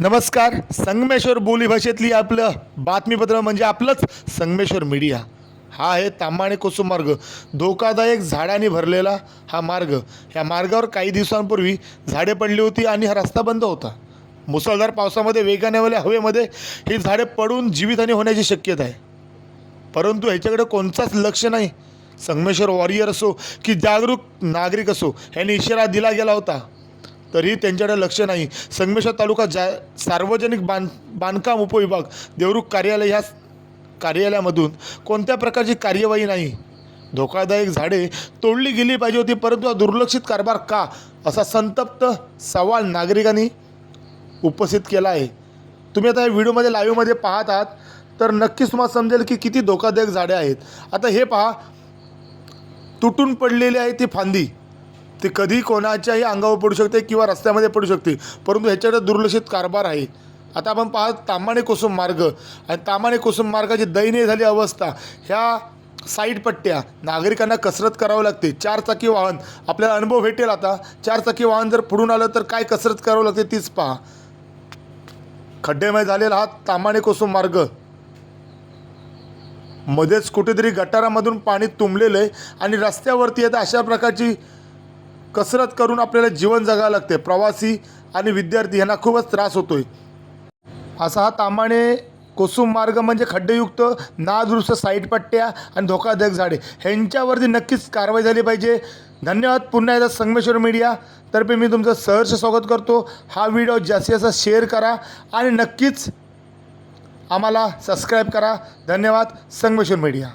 नमस्कार संगमेश्वर बोलीभाषेतली आपलं बातमीपत्र म्हणजे आपलंच संगमेश्वर मीडिया. हा आहे तांबाणे कुसुम मार्ग. धोकादायक झाडांनी भरलेला हा मार्ग. ह्या मार्गावर काही दिवसांपूर्वी झाडे पडली होती आणि हा रस्ता बंद होता. मुसळधार पावसामध्ये वेगाने वाल्या हवेमध्ये ही झाडे पडून जीवितहानी होण्याची शक्यता आहे. परंतु ह्याच्याकडे कोणताच लक्ष नाही. संगमेश्वर वॉरियर असो की जागरूक नागरिक असो ह्यांनी इशारा दिला गेला होता. तरीही त्यांच्याकडे लक्ष नाही. संगमेश्वर तालुका जा सार्वजनिक बांध बांधकाम उपविभाग देवरुख कार्यालय ह्या कार्यालयामधून कोणत्या प्रकारची कार्यवाही नाही. धोकादायक झाडे तोडली गेली पाहिजे होती परंतु हा दुर्लक्षित कारभार का? असा संतप्त सवाल नागरिकांनी उपस्थित केला आहे. तुम्ही आता या व्हिडिओमध्ये लाईव्हमध्ये पाहत आहात तर नक्कीच तुम्हाला समजेल की किती धोकादायक झाडे आहेत. आता हे पहा तुटून पडलेली आहे ती फांदी. ती कधी कोणाच्याही अंगावर पडू शकते किंवा रस्त्यामध्ये पडू शकते परंतु ह्याच्याकडे दुर्लक्षित कारभार आहे. आता आपण पाहत तामाणे कुसुम मार्ग. आणि तामाणे कुसुम मार्गाची दयनीय झाली अवस्था. ह्या साईड पट्ट्या नागरिकांना कसरत करावं लागते. चारचाकी वाहन आपल्याला अनुभव भेटेल आता. चारचाकी वाहन जर पुढून आलं तर काय कसरत करावं लागते तीच पहा. खड्डेमय झालेला हा तामाणे कुसुम मार्ग. मध्येच कुठेतरी गटारामधून पाणी तुंबलेलं आहे आणि रस्त्यावरती आता अशा प्रकारची कसरत करून आपल्याला जीवन जगावं लागते. प्रवासी आणि विद्यार्थी यांना खूपच त्रास होतो आहे असा हा तामाणे कोसुम मार्ग म्हणजे खड्डेयुक्त नादुरुस्त साईटपट्ट्या आणि धोकादायक झाडे. ह्यांच्यावरती नक्कीच कारवाई झाली पाहिजे. धन्यवाद. पुन्हा एकदा संगमेश्वर मीडिया तर्फे मी तुमचं सहर्ष स्वागत करतो. हा व्हिडिओ जास्तीत जास्त शेअर करा आणि नक्कीच आम्हाला सबस्क्राईब करा. धन्यवाद. संगमेश्वर मीडिया.